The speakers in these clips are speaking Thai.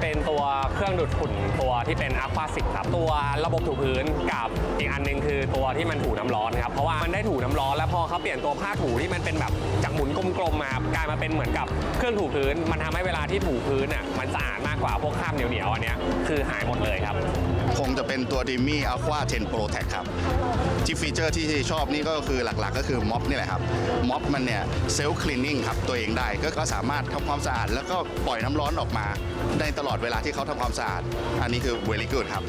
เป็นตัวเครื่องดูดฝุ่นตัวที่เป็น Aqua 10ครับตัวระบบถูพื้นกับอีกอันหนึงคือตัวที่มันถูน้ำร้อนครับเพราะว่ามันได้ถูน้ำร้อนแล้วพอเขาเปลี่ยนตัวผ้าถูที่มันเป็นแบบจากหมุนกลมๆมาครับกลายมาเป็นเหมือนกับเครื่องถูพื้น มันทำให้เวลาที่ถูพื้นอะมันสะอาดมากกว่าพวกคราบเหนียวๆอันเนี้ยคือหายหมดเลยครับ คงจะเป็นตัว d i m m y Aqua 10 Pro Tech ครับ ที่ฟีเจอร์ที่ชอบนี่ก็คือหลักๆ ก็คือม็อบนี่แหละครับม็อบมันเนี่ยเซลล์คลีนนิ่งครับตัวเองได้ก็ก็สามารถทำความสะอาด แล้วก็ปล่อยน้ำร้อนออกมา ได้ตลอดเวลาที่เขาทำความสะอาด อันนี้คือ very good ครับ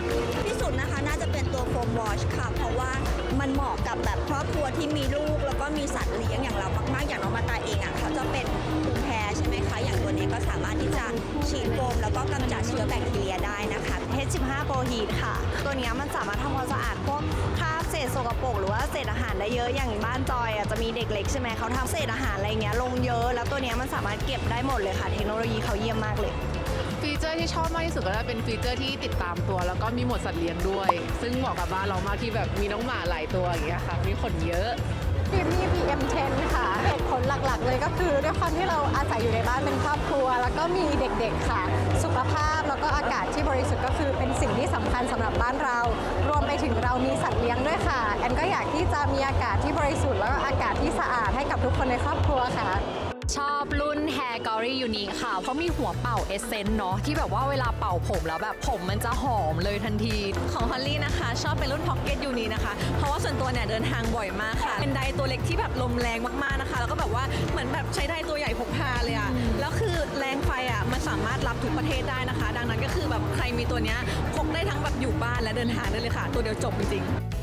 ที่สุดนะคะน่าจะเป็นตัวโฟมวอชค่ะ เพราะว่ามันเหมาะกับแบบครอบครัวที่มีลูก แล้วก็มีสัตว์เลี้ยงอย่างเรามากๆ อย่างน้องมาตาเองอะเขาจะเป็นภูมิแพ้ใช่ไหมคะ อย่างตัวนี้ก็สามารถที่จะฉีดโฟมแล้วก็กำจัดเชื้อแบคทีเรียได้นะคะ H15 Pro Heat ค่ะ ตัวเนี้ยมันสามารถทำความสะอาดพวก ษอาหารได้เยอะอย่างบ้านจอยอะจะมีเด็กเล็กใช่ไหมเขาทำเศษอาหารอะไรเงี้ยลงเยอะแล้วตัวเนี้ยมันสามารถเก็บได้หมดเลยค่ะ เทคโนโลยีเขาเยี่ยมมากเลย ฟีเจอร์ที่ชอบมากที่สุดก็จะเป็นฟีเจอร์ที่ติดตามตัว แล้วก็มีหมวดสัตว์เลี้ยงด้วย ซึ่งเหมาะกับบ้านเรามากที่แบบมีน้องหมาหลายตัวอย่างเงี้ยค่ะ มีขนเยอะทีมที่ PM10 ค่ะเหตุผลหลักๆ เลยก็คือด้วยความที่เราอาศัยอยู่ในบ้านเป็นครอบครัว แล้วก็มีเด็กๆค่ะ สุขภาพแล้วก็อากาศที่บริสุทธิ์ก็คือเป็นสิ่งที่สำคัญสำหรับบ้านเรา รวมไปถึงเรามีสัตว์เลี้ยงด้วยค่ะ แอนก็อยากที่จะมีอากาศที่บริสุทธิ์แล้วก็อากาศที่สะอาดให้กับทุกคนในครอบครัวค่ะ ชอบรุ่น Hair g o r y Unique ค่ะ เพราะมีหัวเป่าเอเซนต์เนาะที่แบบว่าเวลาเป่าผมแล้วแบบผมมันจะหอมเลยทันที ของฮอลลี่นะคะ ชอบเป็นรุ่น Pocket u n i นะคะ เพราะว่าส่วนตัวเนี่ยเดินทางบ่อยมากค่ะ เป็นไดตัวเล็กที่แบบลมแรงมากๆนะคะ แล้วก็แบบว่าเหมือนแบบใช้ไดตัวใหญ่พกพาเลยอะแล้วคือแรงไฟอะมันสามารถรับทุกประเทศได้นะคะ ดังนั้นก็คือแบบใครมีตัวเนี้ยพกได้ทั้งแบบอยู่บ้านและเดินทางได้เลยค่ะ ตัวเดียวจบจริงๆ